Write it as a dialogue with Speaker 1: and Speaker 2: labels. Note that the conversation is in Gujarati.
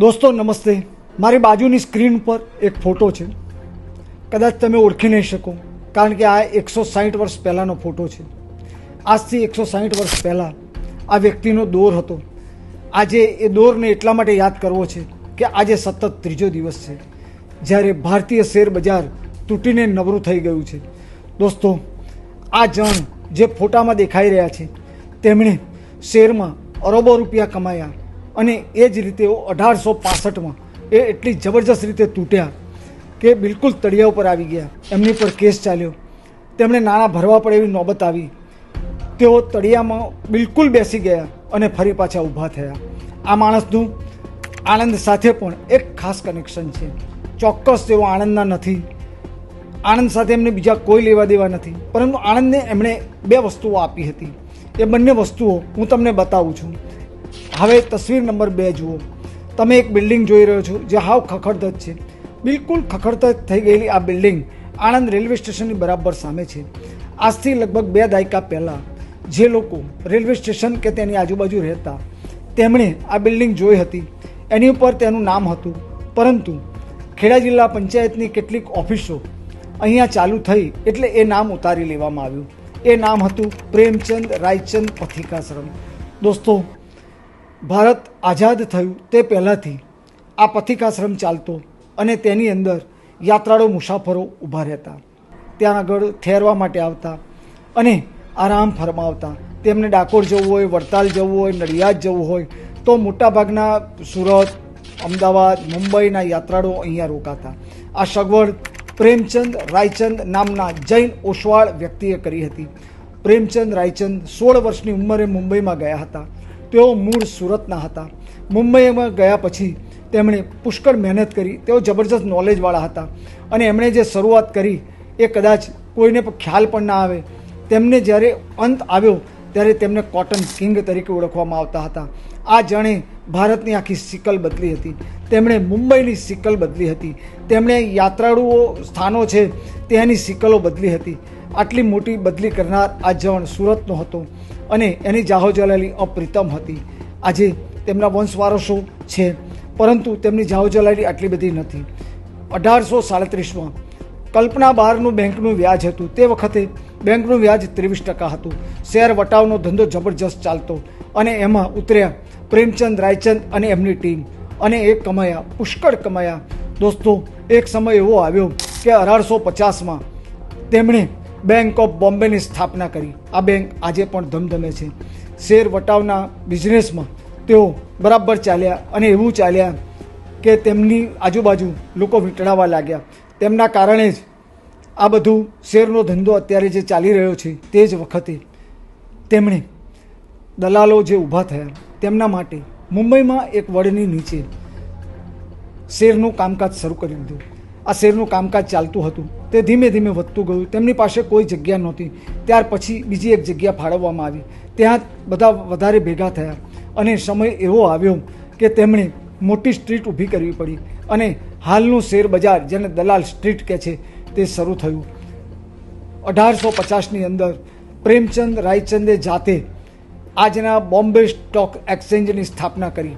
Speaker 1: દોસ્તો, નમસ્તે. મારી બાજુની સ્ક્રીન પર એક ફોટો છે. કદાચ તમે ઓળખી નહીં શકો, કારણ કે આ એકસો સાહીઠ વર્ષ પહેલાંનો ફોટો છે. આજથી એકસો સાહીઠ વર્ષ પહેલાં આ વ્યક્તિનો દોર હતો. આજે એ દોરને એટલા માટે યાદ કરવો છે કે આજે સતત ત્રીજો દિવસ છે. જ્યારે ભારતીય શેર બજાર તૂટીને નબળું થઈ ગયું છે. દોસ્તો, આ જણ જે ફોટામાં દેખાઈ રહ્યા છે, તેમણે શેરમાં અરબો રૂપિયા કમાયા. અને એ જ રીતે અઢારસો પાસઠમાં એ એટલી જબરજસ્ત રીતે તૂટ્યા કે બિલકુલ તળિયા ઉપર આવી ગયા. એમની પર કેસ ચાલ્યો. તેમણે નાણાં ભરવા પડે એવી નોબત આવી. તેઓ તળિયામાં બિલકુલ બેસી ગયા અને ફરી પાછા ઊભા થયા. આ માણસનું આણંદ સાથે પણ એક ખાસ કનેક્શન છે. ચોક્કસ તેઓ આણંદના નથી. આણંદ સાથે એમને બીજા કોઈ લેવા દેવા નથી. પરંતુ આણંદને એમણે બે વસ્તુઓ આપી હતી. એ બંને વસ્તુઓ હું તમને બતાવું છું. હવે તસવીર નંબર બે જુઓ. તમે એક બિલ્ડિંગ જોઈ રહ્યો છો, જે હાવ ખખડધજ છે. બિલકુલ ખખડધજ થઈ ગયેલી આ બિલ્ડિંગ આણંદ રેલવે સ્ટેશનની બરાબર સામે છે. આજથી લગભગ બે દાયકા પહેલાં જે લોકો રેલવે સ્ટેશન કે તેની આજુબાજુ રહેતા, તેમણે આ બિલ્ડિંગ જોઈ હતી. એની ઉપર તેનું નામ હતું. પરંતુ ખેડા જિલ્લા પંચાયતની કેટલીક ઓફિસો અહીંયા ચાલુ થઈ એટલે એ નામ ઉતારી લેવામાં આવ્યું. એ નામ હતું પ્રેમચંદ રાયચંદ પથિકાશ્રમ. દોસ્તો ભારત આઝાદ થયું તે પહેલાંથી આ પથિકાશ્રમ ચાલતો અને તેની અંદર યાત્રાળુ મુસાફરો ઊભા રહેતા. ત્યાં આગળ ઠેરવા માટે આવતા અને આરામ ફરમાવતા. તેમને ડાકોર જવું હોય, વડતાલ જવું હોય, નડિયાદ જવું હોય, તો મોટાભાગના સુરત, અમદાવાદ, મુંબઈના યાત્રાળુઓ અહીંયા રોકાતા. આ સગવડ પ્રેમચંદ રાયચંદ નામના જૈન ઓસવાળ વ્યક્તિએ કરી હતી. પ્રેમચંદ રાયચંદ સોળ વર્ષની ઉંમરે મુંબઈમાં ગયા હતા. તેઓ મૂળ સુરતના હતા. મુંબઈમાં ગયા પછી તેમણે પુષ્કળ મહેનત કરી. તેઓ જબરજસ્ત નોલેજવાળા હતા. અને એમણે જે શરૂઆત કરી એ કદાચ કોઈને પણ ખ્યાલ પણ ના આવે. તેમને જ્યારે અંત આવ્યો ત્યારે તેમને કોટન કિંગ તરીકે ઓળખવામાં આવતા હતા. આ જાણે ભારતની આખી સિકલ બદલી હતી. તેમણે મુંબઈની સિકલ બદલી હતી. તેમણે યાત્રાળુઓ સ્થાનો છે ત્યાંની સિકલો બદલી હતી. આટલી મોટી બદલી કરનાર આ જવાન સુરતનો હતો. અને એની જાહો જલાલી અપ્રિતમ હતી. આજે તેમના વંશવારસો છે, પરંતુ તેમની જાહો જલાલી આટલી બધી નથી. અઢારસો સાડત્રીસમાં કલ્પના બહારનું બેંકનું વ્યાજ હતું. તે વખતે બેંકનું વ્યાજ ત્રેવીસ ટકા હતું. શેર વટાવનો ધંધો જબરજસ્ત ચાલતો અને એમાં ઉતર્યા પ્રેમચંદ, રાયચંદ અને એમની ટીમ. અને એ કમાયા, પુષ્કળ કમાયા. દોસ્તો, એક સમય એવો આવ્યો કે અઢારસો પચાસમાં તેમણે બેંક ઓફ બોમ્બેની સ્થાપના કરી. આ બેંક આજે પણ ધમધમે છે. શેર વટાવના બિઝનેસમાં તેઓ બરાબર ચાલ્યા અને એવું ચાલ્યા કે તેમની આજુબાજુ લોકો વીંટળાવા લાગ્યા. તેમના કારણે જ આ બધું શેરનો ધંધો અત્યારે જે ચાલી રહ્યો છે તે જ વખતે તેમણે દલાલો જે ઊભા થયા તેમના માટે મુંબઈમાં એક વડની નીચે શેરનું કામકાજ શરૂ કરી દીધું. આ શેરનું કામકાજ ચાલતું હતું. તે ધીમે ધીમે વધતું ગયું. તેમની પાસે કોઈ જગ્યા નહોતી. ત્યાર પછી બીજી એક જગ્યા ફાળવવામાં આવી. ત્યાં બધા વધારે ભેગા થયા અને સમય એવો આવ્યો કે તેમણે મોટી સ્ટ્રીટ ઊભી કરવી પડી અને હાલનું શેર બજાર જેને દલાલ સ્ટ્રીટ કહે છે તે શરૂ થયું. અઢારસો પચાસની અંદર પ્રેમચંદ રાયચંદે જાતે આજના બોમ્બે સ્ટોક એક્સચેન્જની સ્થાપના કરી.